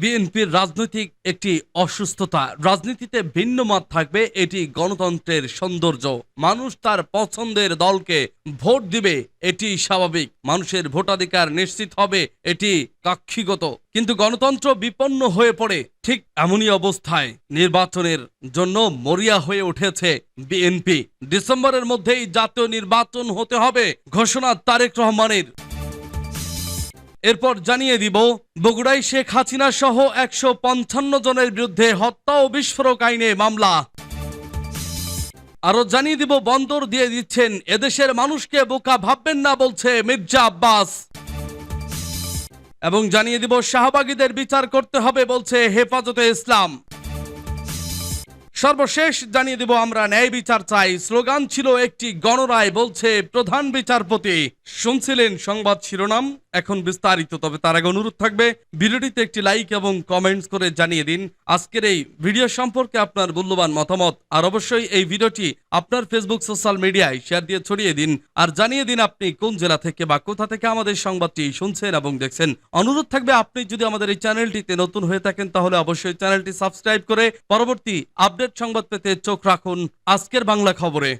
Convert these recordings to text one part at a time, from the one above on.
বিএনপির রাজনৈতিক একটি অসুস্থতা। রাজনীতিতে ভিন্ন মত থাকবে, এটি গণতন্ত্রের সৌন্দর্য। মানুষ তার পছন্দের দলকে ভোট দিবে, এটি স্বাভাবিক। মানুষের ভোটাধিকার নিশ্চিত হবে, এটি কাক্ষিগত। কিন্তু গণতন্ত্র বিপন্ন হয়ে পড়ে ঠিক এমনই অবস্থায়। নির্বাচনের জন্য মরিয়া হয়ে উঠেছে বিএনপি। ডিসেম্বরের মধ্যেই জাতীয় নির্বাচন হতে হবে, ঘোষণা তারেক রহমানের। এরপর জানিয়ে দিব, বগুড়ায় শেখ হাসিনা সহ একশো পঞ্চান্ন জনের বিরুদ্ধে হত্যা ও বিস্ফোরক আইনে মামলা। আরও জানিয়ে দিব, বন্দর দিয়ে দিচ্ছেন, এদেশের মানুষকে বোকা ভাববেন না বলছে মির্জা আব্বাস। এবং জানিয়ে দিব, শাহবাগীদের বিচার করতে হবে বলছে হেফাজতে ইসলাম। সর্বশেষ জানিয়ে দিব, আমরা ন্যায় বিচার চাই। স্লোগান ছিল একটি গণরায়, বলছে প্রধান বিচারপতি। শুনছিলেন সংবাদ শিরোনাম, এখন বিস্তারিত, তবে তার আগে অনুরোধ থাকবে, ভিডিওটিতে একটি লাইক এবং কমেন্টস করে জানিয়ে দিন। আজকের এই ভিডিও সম্পর্কে আপনার মূল্যবান মতামত, আর অবশ্যই এই ভিডিওটি আপনার ফেসবুক সোশ্যাল মিডিয়ায় শেয়ার দিয়ে ছড়িয়ে দিন। আর জানিয়ে দিন আপনি কোন জেলা থেকে বা কোথা থেকে আমাদের সংবাদটি শুনছেন এবং দেখছেন। অনুরোধ থাকবে, আপনি যদি আমাদের এই চ্যানেলটিতে নতুন হয়ে থাকেন, তাহলে অবশ্যই চ্যানেলটি সাবস্ক্রাইব করে পরবর্তী আপডেট সংবাদ পেতে চোখ রাখুন আজকের বাংলা খবরে।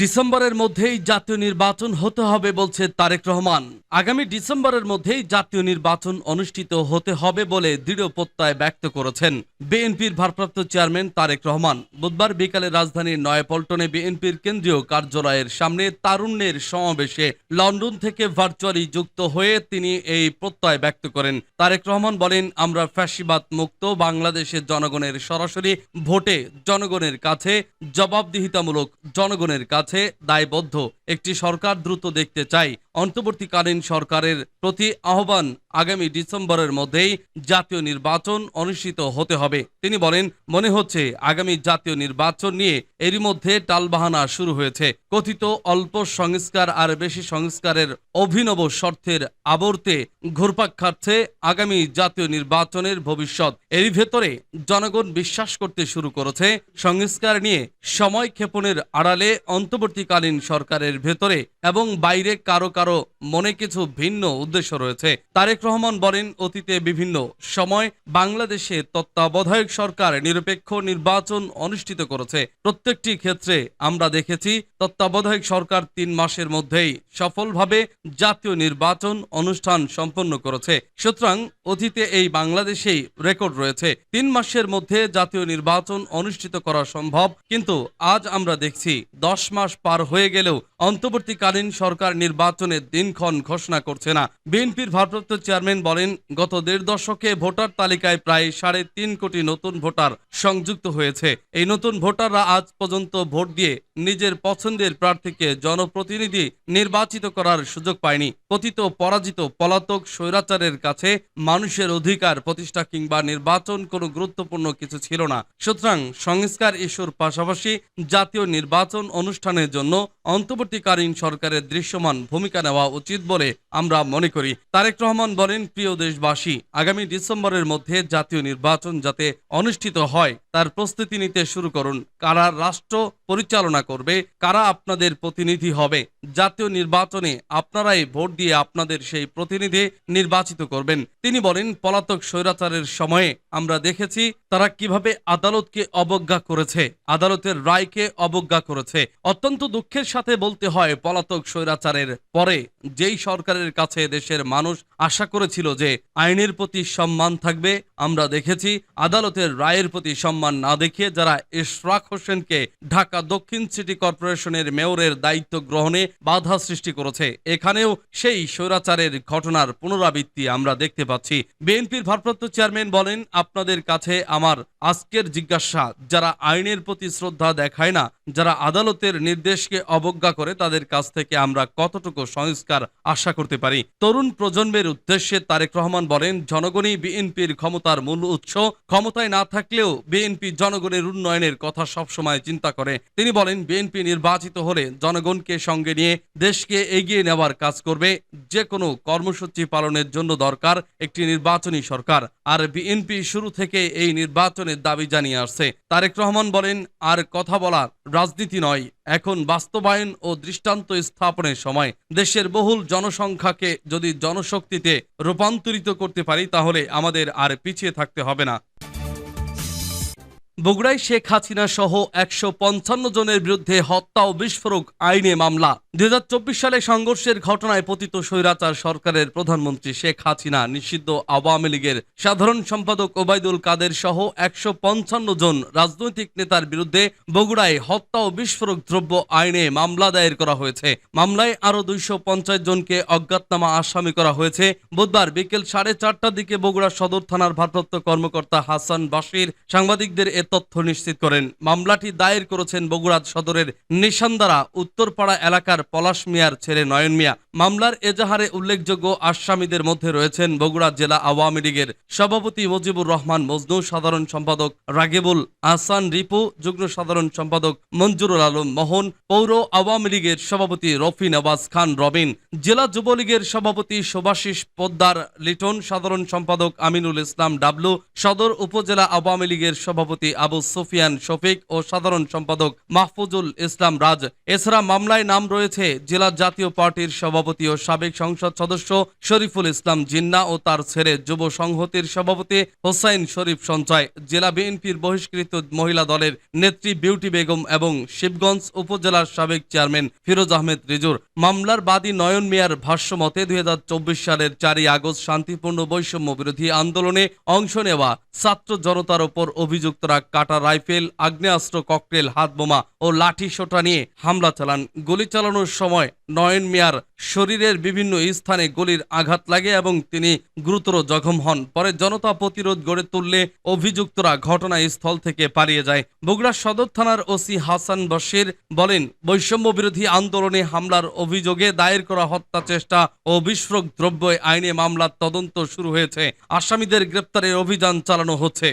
ডিসেম্বরের মধ্যেই জাতীয় নির্বাচন হতে হবে বলছে তারেক রহমান। আগামী ডিসেম্বরের মধ্যেই জাতীয় নির্বাচন অনুষ্ঠিত হতে হবে বলে দৃঢ় প্রত্যয় ব্যক্ত করেছেন বিএনপির ভারপ্রাপ্ত চেয়ারম্যান তারেক রহমান। বুধবার বিকালে রাজধানীর নয়াপল্টনে বিএনপির কেন্দ্রীয় কার্যালয়ের সামনে তারুণ্যের সমাবেশে লন্ডন থেকে ভার্চুয়ালি যুক্ত হয়ে তিনি এই প্রত্যয় ব্যক্ত করেন। তারেক রহমান বলেন, আমরা ফ্যাসিবাদ মুক্ত, বাংলাদেশের জনগণের সরাসরি ভোটে জনগণের কাছে জবাবদিহিতামূলক জনগণের কাছে দায়বদ্ধ। একটি সরকার দ্রুত দেখতে চাই। অন্তর্বর্তীকালীন সরকারের প্রতি আহ্বান আগামী ডিসেম্বরের মধ্যেই জাতীয় নির্বাচন অনুষ্ঠিত হতে হবে। তিনি বলেন, মনে হচ্ছে আগামী জাতীয় নির্বাচন নিয়ে এরই মধ্যে টালবাহানা শুরু হয়েছে। কথিত অল্প সংস্কার আর বেশি সংস্কারের অভিনব শর্তের আবর্তে ঘুরপাক খাচ্ছে আগামী জাতীয় নির্বাচনের ভবিষ্যৎ। এরই ভেতরে জনগণ বিশ্বাস করতে শুরু করেছে, সংস্কার নিয়ে সময় ক্ষেপণের আড়ালে অন্তর্বর্তীকালীন সরকারের ভেতরে এবং বাইরে কারও কারও মনে কিছু ভিন্ন উদ্দেশ্য রয়েছে। তারেক রহমান বলেন, অতীতে বিভিন্ন সময় বাংলাদেশে তত্ত্বাবধায়ক সরকার নিরপেক্ষ নির্বাচন অনুষ্ঠিত করেছে। প্রত্যেকটি ক্ষেত্রে আমরা দেখেছি, তত্ত্বাবধায়ক সরকার তিন মাসের মধ্যেই সফলভাবে জাতীয় নির্বাচন অনুষ্ঠান সম্পন্ন করেছে। সুতরাং অতীতে এই বাংলাদেশেই রেকর্ড রয়েছে। তিন মাসের মধ্যে জাতীয় নির্বাচন অনুষ্ঠিত করা সম্ভব, কিন্তু আজ আমরা দেখছি দশ মাস পার হয়ে গেলেও অন্তর্বর্তীকালীন সরকার নির্বাচনের দিনক্ষণ ঘোষণা করছে না। বিএনপির ভারপ্রাপ্ত চেয়ারম্যান বলেন, গত দেড় দশকে ভোটার তালিকায় প্রায় সাড়ে তিন কোটি নতুন ভোটার সংযুক্ত হয়েছে। এই নতুন ভোটাররা আজ পর্যন্ত ভোট দিয়ে নিজের পছন্দের প্রার্থীকে জনপ্রতিনিধি নির্বাচিত করার সুযোগ পায়নি। পতিত পরাজিত পলাতক স্বৈরাচারের কাছে মানুষের অধিকার প্রতিষ্ঠা কিংবা নির্বাচন কোনো গুরুত্বপূর্ণ কিছু ছিল না। সুতরাং সংস্কার ইস্যুর পাশাপাশি জাতীয় নির্বাচন অনুষ্ঠানের জন্য অন্তর্বর্তীকালীন সরকারের দৃশ্যমান ভূমিকা নেওয়া উচিত বলে আমরা মনে করি। তারেক রহমান বলেন, প্রিয় দেশবাসী, আগামী ডিসেম্বরের মধ্যে জাতীয় নির্বাচন যাতে অনুষ্ঠিত হয়, তার প্রস্তুতি নিতে শুরু করুন। কারা রাষ্ট্র পরিচালনা করবে, কারা আপনাদের প্রতিনিধি হবে? জাতীয় নির্বাচনে আপনারাই ভোট দিয়ে আপনাদের সেই প্রতিনিধি নির্বাচিত করবেন। তিনি বলেন, পলাতক স্বৈরাচারের সময়ে আমরা দেখেছি তারা কীভাবে আদালতকে অবজ্ঞা করেছে, আদালতের রায়কে অবজ্ঞা করেছে। অত্যন্ত দুঃখের সাথে বলতে হয়, পলাতক স্বৈরাচারের পরে যেই সরকারের কাছে দেশের মানুষ আশা করেছিল যে আইনের প্রতি সম্মান থাকবে, আমরা দেখেছি আদালতের রায়ের প্রতি সম্মান না দেখিয়ে যারা ইশরাক হোসেনকে ঢাকা দক্ষিণ সিটি কর্পোরেশনের মেয়রের দায়িত্ব গ্রহণে বাধা সৃষ্টি করেছে। এখানেও সেই স্বৈরাচারের ঘটনার পুনরাবৃত্তি আমরা দেখতে পাচ্ছি। বিএনপির ভারপ্রাপ্ত চেয়ারম্যান বলেন, আপনাদের কাছে আমার আজকের জিজ্ঞাসা, যারা আইনের প্রতি শ্রদ্ধা দেখায় না, যারা আদালতের নির্দেশকে অবজ্ঞা করে, তাদের কাছ থেকে আমরা কতটুকু সংস্কার আশা করতে পারি? তরুণ প্রজন্মের উদ্দেশ্যে তারেক রহমান বলেন, জনগণই বিএনপির ক্ষমতার মূল উৎস। ক্ষমতায় না থাকলেও বিএনপি জনগণের উন্নয়নের কথা সবসময় চিন্তা করে। তিনি বলেন, বিএনপি নির্বাচিত হলে জনগণকে সঙ্গে নিয়ে দেশকে এগিয়ে নেওয়ার কাজ করবে। যে কোনো কর্মসূচি পালনের জন্য দরকার একটি নির্বাচনী সরকার। আর বিএনপি শুরু থেকে এই নির্বাচনের দাবি জানিয়ে আসছে। তারেক রহমান বলেন, আর কথা বলা রাজনীতি নয়। এখন বাস্তবায়ন ও দৃষ্টান্ত স্থাপনের সময়। দেশের বহুল জনসংখ্যাকে যদি জনশক্তিতে রূপান্তরিত করতে পারি, তাহলে আমাদের আর পিছিয়ে থাকতে হবে না। বগুড়ায় শেখ হাসিনা সহ একশো পঞ্চান্ন জনের বিরুদ্ধে হত্যা ও বিস্ফোরক আইনে মামলা। দুই সালে সংঘর্ষের ঘটনায় পতিত স্বৈরাচার সরকারের প্রধানমন্ত্রী শেখ হাসিনা, নিষিদ্ধ আওয়ামী লীগের সাধারণ সম্পাদক ওবায়দুল কাদের সহ একশো পঞ্চান্ন জন রাজনৈতিক নেতার বিরুদ্ধে বগুড়ায় হত্যা ও বিস্ফোরক দ্রব্য আইনে মামলা দায়ের করা হয়েছে। মামলায় আরও দুইশো পঞ্চাশ জনকে অজ্ঞাতনামা আসামি করা হয়েছে। বুধবার বিকেল সাড়ে চারটার দিকে বগুড়া সদর থানার ভারপ্রাপ্ত কর্মকর্তা হাসান বাশির সাংবাদিকদের এ তথ্য নিশ্চিত করেন। মামলাটি দায়ের করেছেন বগুড়া সদরের নিশান্দারা উত্তরপাড়া এলাকার পলাশ মিয়ার ছেলে নয়ন মিয়া। মামলার এজাহারে উল্লেখযোগ্য আসামিদের মধ্যে রয়েছেন বগুড়া জেলা আওয়ামী লীগের সভাপতি মুজিবুর রহমান, মজনু সাধারণ সম্পাদক রাগেবুল আহসান, রিপু যুগ্ম সাধারণ সম্পাদক মঞ্জুরুল আলম মোহন, পৌর আওয়ামী লীগের সভাপতি রফি নওয়াজ খান, রবিন। জেলা যুবলীগের সভাপতি সুভাষিস পোদ্দার, লিটন সাধারণ সম্পাদক আমিনুল ইসলাম, ডাবলু। সদর উপজেলা আওয়ামী লীগের সভাপতি আবু সুফিয়ান শফিক ও সাধারণ সম্পাদক মাহফুজুল ইসলাম রাজ। এছাড়া মামলায় নাম রয়েছে জেলা জাতীয় পার্টির সভাপতি ও সাবেক সংসদ সদস্য শরীফুল ইসলাম জিন্না ও তার ছেলে যুব সংহতির সভাপতি হোসাইন শরীফ সঞ্চয়। জেলা বিএনপির বহিষ্কৃত মহিলা দলের নেত্রী বিউটি বেগম এবং শিবগঞ্জ উপজেলার সাবেক চেয়ারম্যান ফিরোজ আহমেদ রিজুর। মামলার বাদী নয়ন মিয়ার ভাষ্য মতে দুই হাজার চব্বিশ সালের চারই আগস্ট শান্তিপূর্ণ বৈষম্য বিরোধী আন্দোলনে অংশ নেওয়া ছাত্র জনতার ওপর অভিযুক্তরা কাটা রাইফেল, আগ্নেয়াস্ত্র, ককটেল হাত বোমা ও লাঠি সোটা নিয়ে হামলা চালান। গুলি চালানোর সময় নয়ন মিয়ার শরীরের বিভিন্ন স্থানে গুলির আঘাত লাগে এবং তিনি গুরুতর জখম হন। পরে জনতা প্রতিরোধ গড়ে তুললে অভিযুক্তরা ঘটনাস্থল থেকে পালিয়ে যায়। বগুড়া সদর থানার ওসি হাসান বশির বলেন, বৈষম্য বিরোধী আন্দোলনে হামলার অভিযোগে দায়ের করা হত্যা চেষ্টা ও বিস্ফোরক দ্রব্য আইনে মামলার তদন্ত শুরু হয়েছে। আসামিদের গ্রেপ্তারের অভিযান চালানো হচ্ছে।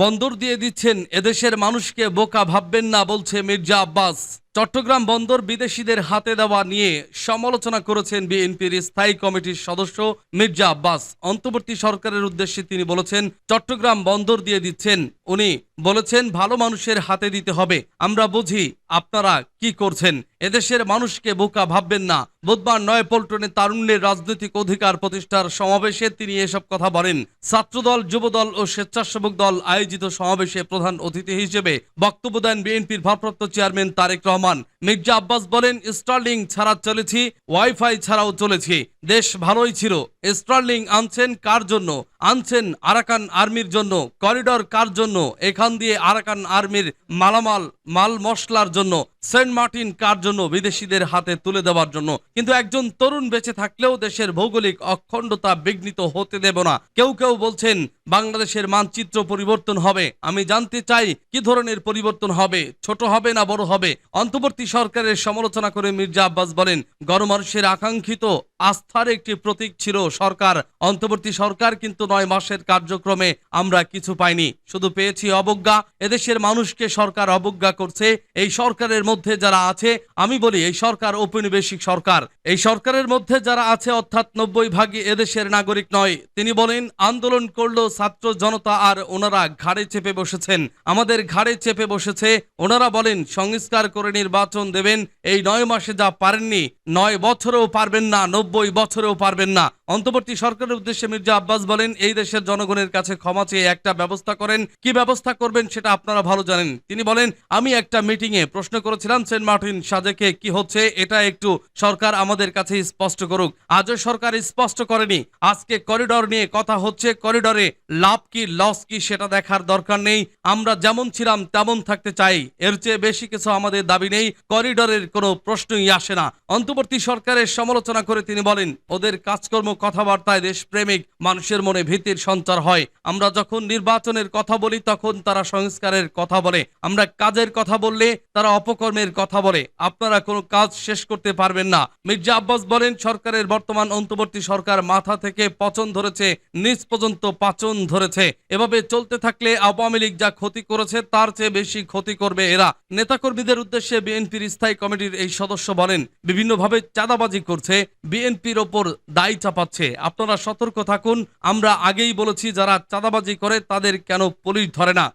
বন্দর দিয়ে দিচ্ছেন এদেশের মানুষকে বোকা ভাববেন না বলছে মির্জা আব্বাস। চট্টগ্রাম বন্দর বিদেশিদের হাতে দেওয়া নিয়ে সমালোচনা করেছেন বিএনপির স্থায়ী কমিটির সদস্য মির্জা আব্বাস। অন্তর্বর্তী সরকারের উদ্দেশ্যে তিনি বলেছেন, চট্টগ্রাম বন্দর দিয়ে দিচ্ছেন। উনি বলেছেন, ভালো মানুষের হাতে দিতে হবে। আমরা বুঝি আপনারা কি করছেন। এদেশের মানুষকে বোকা ভাববেন না। বুধবার নয় পল্টনে তারুণ্যের রাজনৈতিক অধিকার প্রতিষ্ঠার সমাবেশে তিনি এসব কথা বলেন। ছাত্রদল, যুবদল ও স্বেচ্ছাসেবক দল আয়োজিত সমাবেশে প্রধান অতিথি হিসেবে বক্তব্য দেন বিএনপির ভারপ্রাপ্ত চেয়ারম্যান তারেক রহমান। মির্জা আব্বাস বলেন, স্টার্লিং ছাড়া চলেছি, ওয়াইফাই ছাড়াও চলেছি। দেশ ভালোই ছিল, স্টার্লিং আনছেন কার জন্য? আনছেন আরাকান আর্মির জন্য, করিডর কার জন্য? এখান দিয়ে আরাকান আর্মির মালামাল, মাল মশলার জন্য, সেন্ট মার্টিন কার জন্য? বিদেশিদের হাতে তুলে দেওয়ার জন্য। কিন্তু একজন তরুণ বেঁচে থাকলেও দেশের ভৌগোলিক অখণ্ডতা বিঘ্নিত হতে দেব না। কেউ কেউ বলছেন, বাংলাদেশের মানচিত্র পরিবর্তন হবে। আমি জানতে চাই, কি ধরনের পরিবর্তন হবে? ছোট হবে না বড় হবে? অন্তর্বর্তী সরকারের সমালোচনা করে মির্জা আব্বাস বলেন, গণমানুষের আকাঙ্ক্ষিত আস্থার একটি প্রতীক ছিল সরকার। অন্তর্বর্তী সরকার কিন্তু নয় মাসের কার্যক্রমে আমরা কিছু পাইনি। শুধু পেয়েছি অবজ্ঞা। এদেশের মানুষকে সরকার অবজ্ঞা করছে। এই সরকারের মধ্যে যারা আছে, আমি বলি এই সরকার ঔপনিবেশিক সরকার। এই সরকারের মধ্যে যারা আছে, অর্থাৎ নব্বই ভাগই এদেশের নাগরিক নয়। তিনি বলেন, আন্দোলন করল ছাত্র জনতা আর ওনারা ঘাড়ে চেপে বসেছেন। আমাদের ঘাড়ে চেপে বসেছে। ওনারা বলেন, সংস্কার করে নির্বাচন দেবেন। এই নয় মাসে যা পারেননি, নয় বছরেও পারবেন না, নব্বই বছরেও পারবেন না। অন্তর্বর্তী সরকারের উদ্দেশ্যে মির্জা আব্বাস বলেন, এই দেশের জনগণের কাছে ক্ষমা চেয়ে একটা ব্যবস্থা করেন। কি ব্যবস্থা করবেন সেটা আপনারা ভালো জানেন। তিনি বলেন, আমি একটা মিটিং এ প্রশ্ন করেছিলাম, সেন্ট মার্টিন সাজেকে কি হচ্ছে এটা একটু সরকার আমাদের কাছে স্পষ্ট করুক। আজও সরকার স্পষ্ট করেনি। আজকে করিডর নিয়ে কথা হচ্ছে, করিডরে লাভ কি, লস কি সেটা দেখার দরকার নেই। আমরা যেমন ছিলাম তেমন থাকতে চাই। এর চেয়ে বেশি কিছু আমাদের দাবি নেই। করিডরের কোনো প্রশ্নই আসে না। অন্তর্বর্তী সরকারের সমালোচনা করে তিনি বলেন, ওদের কাজকর্ম কথাবার্তায় দেশপ্রেমিক, মানুষের মনে ভীতির সঞ্চার হয়। আমরা যখন নির্বাচনের কথা বলি, তখন তারা সংস্কারের কথা বলে। আমরা কাজের কথা বললে, তারা অপকর্মের কথা বলে। আপনারা কোনো কাজ শেষ করতে পারবেন না। মির্জা আব্বাস বলেন, সরকারের বর্তমান অন্তর্বর্তী সরকার মাথা থেকে পচন ধরেছে, নিচ পর্যন্ত পাচন ধরেছে। এভাবে চলতে থাকলে আওয়ামী লীগ যা ক্ষতি করেছে, তার চেয়ে বেশি ক্ষতি করবে এরা। নেতাকর্মীদের উদ্দেশ্যে বিএনপির স্থায়ী কমিটির এই সদস্য বলেন, বিভিন্নভাবে চাঁদাবাজি করছে, বিএনপির ওপর দায়ী চাপাচ্ছে। আপনারা সতর্ক থাকুন। আমরা আগেই বলেছি যারা চাঁদাবাজি করে তাদের কেন পুলিশ ধরে না?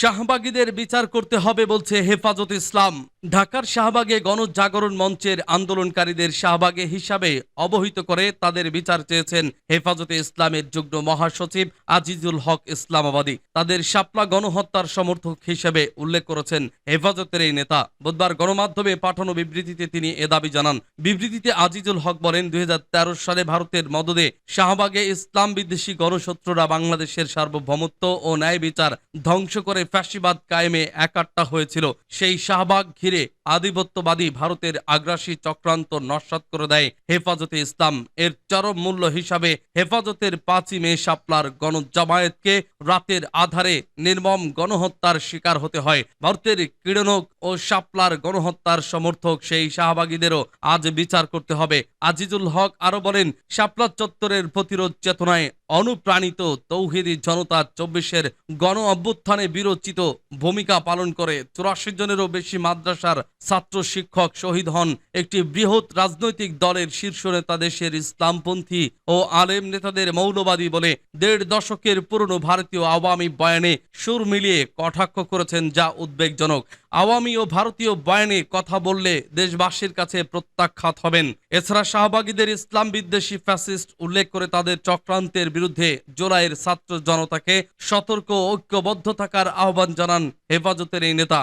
শাহবাগীদের বিচার করতে হবে বলছে হেফাজত ইসলাম। ঢাকার শাহবাগে গণজাগরণ মঞ্চের আন্দোলনকারীদের শাহবাগে হিসাবে অবহিত করে তাদের বিচার চেয়েছেন হেফাজতে ইসলামের যুগ্ম মহাসচিব আজিজুল হক ইসলামাবাদী। তাদের শাপলা গণহত্যার সমর্থক হিসেবে উল্লেখ করেছেন হেফাজতের এই নেতা। বুধবার গণমাধ্যমে পাঠানো বিবৃতিতে তিনি এ দাবি জানান। বিবৃতিতে আজিজুল হক বলেন, দুই হাজার তেরো সালে ভারতের মদদে শাহবাগে ইসলাম বিদ্বেষী গণশত্রুরা বাংলাদেশের সার্বভৌমত্ব ও ন্যায় বিচার ধ্বংস করে ফ্যাসিবাদ কায়েমে একাট্টা হয়েছিল। সেই শাহবাগ ঘিরে আধিপত্যবাদী ভারতের আগ্রাসী চক্রান্ত নস্বাত করে দেয় হেফাজতে ইসলাম। এর চরম মূল্য হিসাবে হেফাজতের পাঁচই মে শাপলার গণজামায়াতকে রাতের আধারে নির্মম গণহত্যার শিকার হতে হয়। ভারতের ক্রীড়নক ও শাপলার গণহত্যার সমর্থক সেই শাহবাগীদেরও আজ বিচার করতে হবে। আজিজুল হক আরও বলেন, শাপলা চত্বরের প্রতিরোধ চেতনায় অনুপ্রাণিত তৌহিদি জনতা চব্বিশের গণ অভ্যুত্থানে বিরচিত ভূমিকা পালন করে। চুরাশি জনেরও বেশি মাদ্রাসার ছাত্র শিক্ষক শহীদ হন একটি বৃহৎ রাজনৈতিক দলের শীর্ষ নেতা দেশের ইসলামপন্থী ও আলেম নেতাদের মৌলবাদী বলে দেড় দশকের পুরনো ভারতীয় আওয়ামী বয়ানে সুর মিলিয়ে কটাক্ষ করেছেন, যা উদ্বেগজনক। আওয়ামী ও ভারতীয় বয়ানে কথা বললে দেশবাসীর কাছে প্রত্যাখ্যাত হবেন। এছাড়া শাহবাগীদের ইসলাম বিদ্বেষী ফ্যাসিস্ট উল্লেখ করে তাদের চক্রান্তের বিরুদ্ধে জোলাইয়ের ছাত্র জনতাকে সতর্ক ঐক্যবদ্ধ থাকার আহ্বান জানান হেফাজতের এই নেতা।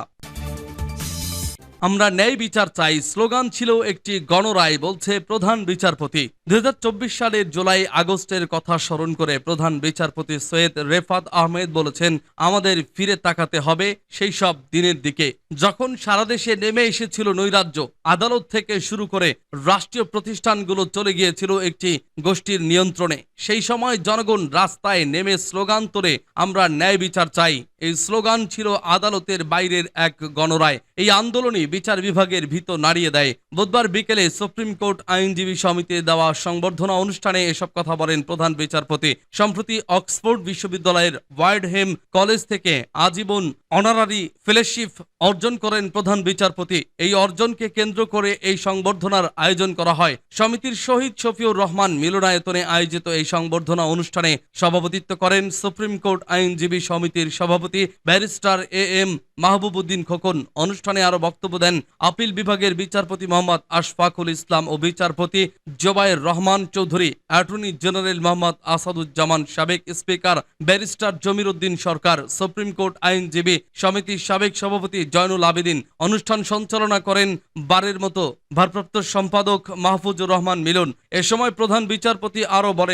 আমরা ন্যায় বিচার চাই। স্লোগান ছিল একটি গণরায়, বলছে প্রধান বিচারপতি। দুই হাজার চব্বিশ সালের জুলাই আগস্টের কথা স্মরণ করে প্রধান বিচারপতি সৈয়দ রেফাত আহমেদ বলেছেন, আমাদের ফিরে তাকাতে হবে সেই সব দিনের দিকে। যখন সারা দেশে নেমে এসেছিল নৈরাজ্য, আদালত থেকে শুরু করে রাষ্ট্রীয় প্রতিষ্ঠানগুলো চলে গিয়েছিল একটি গোষ্ঠীর নিয়ন্ত্রণে। সেই সময় জনগণ রাস্তায় নেমে স্লোগান তোলে, আমরা ন্যায় বিচার চাই। এই স্লোগান ছিল আদালতের বাইরের এক গণরায়। এই আন্দোলনই বিচার বিভাগের ভিতর নাড়িয়ে দেয়। বুধবার বিকেলে সুপ্রিম কোর্ট আইনজীবী সমিতির দেওয়া সংবর্ধনা অনুষ্ঠানে এসব কথা বলেন প্রধান বিচারপতি। সম্প্রতি অক্সফোর্ড বিশ্ববিদ্যালয়ের ওয়ার্ডহেম কলেজ থেকে আজীবন অনারারি ফেলোশিপ অর্জন করেন প্রধান বিচারপতি। এই অর্জনকে কেন্দ্র করে এই সংবর্ধনার আয়োজন করা হয়। সমিতির শহীদ শফিউর রহমান মিলনায়তনে আয়োজিত এই সংবর্ধনা অনুষ্ঠানে সভাপতিত্ব করেন সুপ্রিম কোর্ট আইনজীবী সমিতির সভাপতি barrister A M Mahbubuddin Khokon অনুষ্ঠানে আরও বক্তব্য দেন আপিল বিভাগের বিচারপতি মোহাম্মদ আশফাকুল ইসলাম ও বিচারপতি জোবায়ের রহমান চৌধুরী, অ্যাটর্নি জেনারেল মোহাম্মদ আসাদুজ্জামান সাবেক স্পিকার ব্যারিস্টার জমির উদ্দিন সরকার, সুপ্রিম কোর্ট আইনজীবী সমিতির সাবেক সভাপতি জয়নুল আবেদিন অনুষ্ঠান সঞ্চালনা করেন বারের মতো। ভারপ্রাপ্ত সম্পাদক মাহফুজুর রহমান মিলন। এ সময় প্রধান বিচারপতি আরও বলেন